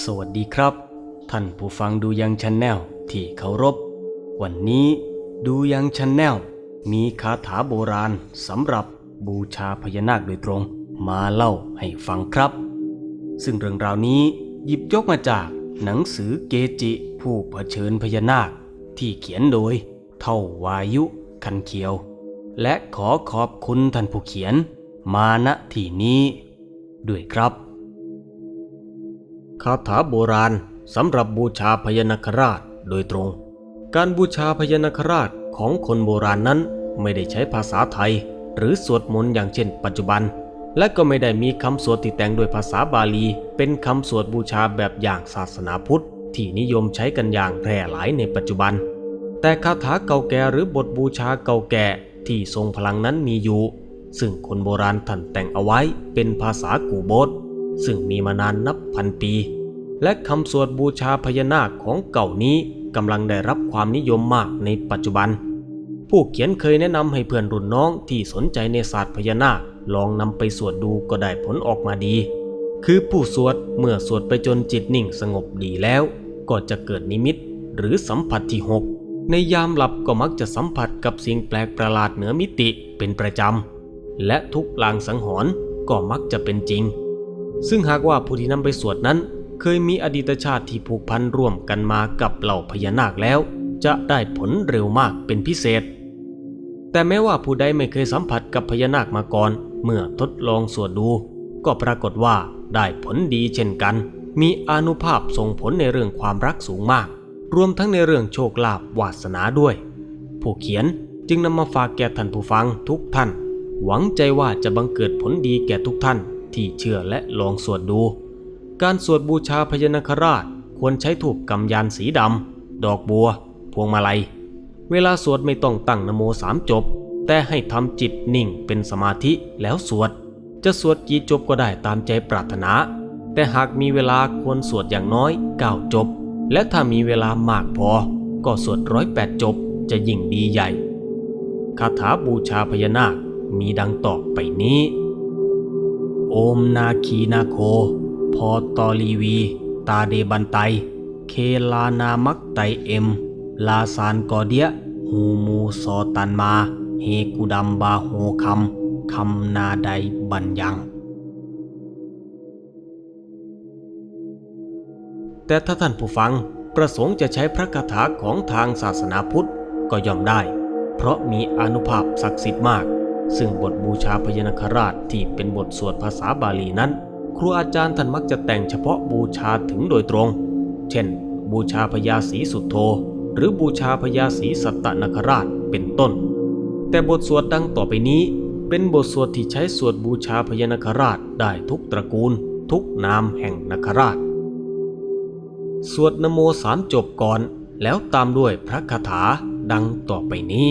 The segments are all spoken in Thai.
สวัสดีครับ ท่านผู้ฟังดูยังชันแนลที่เคารพ วันนี้ดูยังชันแนลมีคาถาโบราณสำหรับบูชาพญานาคโดยตรง มาเล่าให้ฟังครับ ซึ่งเรื่องราวนี้หยิบยกมาจากหนังสือเกจิผู้เผชิญพญานาค ที่เขียนโดยเท่าวายุคันเขียว และขอขอบคุณท่านผู้เขียน มาณที่นี้ ด้วยครับ คาถาโบราณสำหรับบูชาพญานาคราชโดยตรง การบูชาพญานาคราชของคนโบราณนั้นไม่ได้ใช้ภาษาไทย หรือสวดมนต์อย่างเช่น ปัจจุบัน และก็ไม่ได้มีคำสวดที่แต่งโดยภาษาบาลี เป็นคำสวดบูชาแบบอย่างศาสนาพุทธ ที่นิยมใช้กันอย่างแพร่หลายในปัจจุบัน แต่คาถาเก่าแก่หรือบทบูชาเก่าแก่ที่ทรงพลังนั้นมีอยู่ ซึ่งคนโบราณท่านแต่งเอาไว้เป็นภาษากูโบท ซึ่งมีมานานนับพันปี และคำสวดบูชาพญานาคของเก่านี้กำลังได้รับความนิยมมากในปัจจุบัน ผู้เขียนเคยแนะนำให้เพื่อนรุ่นน้องที่สนใจในศาสตร์พญานาคลองนำไปสวดดูก็ได้ผลออกมาดี คือผู้สวดเมื่อสวดไปจนจิตนิ่งสงบดีแล้ว ก็จะเกิดนิมิตหรือสัมผัสที่หกในยามหลับก็มักจะสัมผัสกับสิ่งแปลกประหลาดเหนือมิติเป็นประจำ และทุกลางสังหรณ์ก็มักจะเป็นจริง ซึ่งหากว่าผู้ที่นำไปสวดนั้น เคยมีอดีตชาติที่ผูกพันร่วมกันมากับเหล่าพญานาคแล้ว จะได้ผลเร็วมากเป็นพิเศษ แต่แม้ว่าผู้ใดไม่เคยสัมผัสกับพญานาคมาก่อน เมื่อทดลองสวดดู ก็ปรากฏว่าได้ผลดีเช่นกัน มีอานุภาพส่งผลในเรื่องความรักสูงมาก รวมทั้งในเรื่องโชคลาภวาสนาด้วย ผู้เขียนจึงนำมาฝากแก่ท่านผู้ฟังทุกท่าน หวังใจว่าจะบังเกิดผลดีแก่ทุกท่าน ที่เชื่อและลองสวดดู การสวดบูชาพญานาคราชควรใช้ถูกกำยานสีดำ ดอกบัว พวงมาลัย เวลาสวดไม่ต้องตั้งนโมสามจบ แต่ให้ทำจิตนิ่งเป็นสมาธิแล้วสวด จะสวดกี่จบก็ได้ตามใจปรารถนา แต่หากมีเวลาควรสวดอย่างน้อย9จบ และถ้ามีเวลามากพอ ก็สวดร้อยแปดจบจะยิ่งดีใหญ่ คาถาบูชาพญานาคมีดังต่อไปนี้ โอมนาคีนาโค พอตอลีวี ตาเดบันไต เคลานามักไตเอ็ม ลาซานกอเดียฮูมูซอตันมา เฮกุดัมบาโฮคัมคำนาไดบันยัง แต่ถ้าท่านผู้ฟังประสงค์จะใช้พระคาถาของทางศาสนาพุทธก็ย่อมได้ เพราะมีอนุภาพศักดิ์สิทธิ์มาก ซึ่งบทบูชาพญานาคราชที่เป็นบทสวดภาษาบาลีนั้น ครูอาจารย์ท่านมักจะแต่งเฉพาะบูชาถึงโดยตรง เช่น บูชาพญาศรีสุโธหรือบูชาพญาศรีสัตตนคราชเป็นต้น แต่บทสวดดังต่อไปนี้ เป็นบทสวดที่ใช้สวดบูชาพญานาคราชได้ทุกตระกูล ทุกนามแห่งนคราช สวดนโมสามจบก่อนแล้วตามด้วยพระคาถาดังต่อไปนี้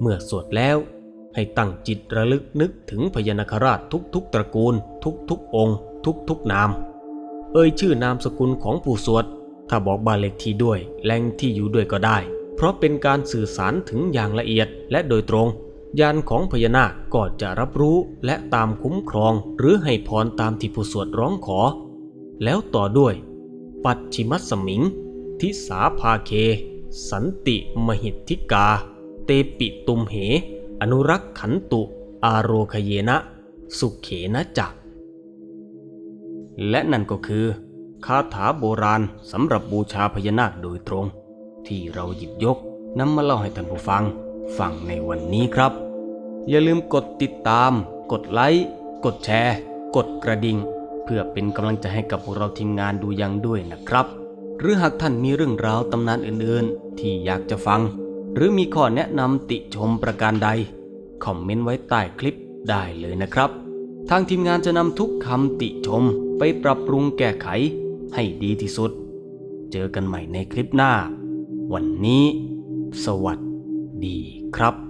เมื่อสวดแล้วให้ตั้งจิตระลึกนึกถึงพญานาคราชทุกๆตระกูล ทุกๆองค์ ทุกๆนาม เอ่ยชื่อนามสกุลของผู้สวด ถ้าบอกบ้านเลขที่ด้วยแหล่งที่อยู่ด้วยก็ได้ เพราะเป็นการสื่อสารถึงอย่างละเอียดและโดยตรง ยานของพญานาคก็จะรับรู้และตามคุ้มครอง หรือให้พรตามที่ผู้สวดร้องขอ แล้วต่อด้วย ปัจฉิมัสมิง ทิสาภาเค สันติมหิทธิกา ตปิตุมเห อนุรักษ์ขันตุ อาโรคเยนะ สุเขนะจัก และนั่นก็คือ คาถาโบราณสำหรับบูชาพญานาคโดยตรง ที่เราหยิบยกนำมาเล่าให้ท่านผู้ฟังฟังในวันนี้ครับ อย่าลืมกดติดตาม กดไลค์กดแชร์ กดกระดิ่งเพื่อเป็นกำลังใจให้กับพวกเราทีมงานดูยังด้วยนะครับ หรือหากท่านมีเรื่องราวตำนานอื่นๆ ที่อยากจะฟัง หรือมีข้อแนะนำติชมประการใด คอมเมนต์ไว้ใต้คลิปได้เลยนะครับ ทางทีมงานจะนำทุกคำติชมไปปรับปรุงแก้ไขให้ดีที่สุด เจอกันใหม่ในคลิปหน้า วันนี้ สวัสดีครับ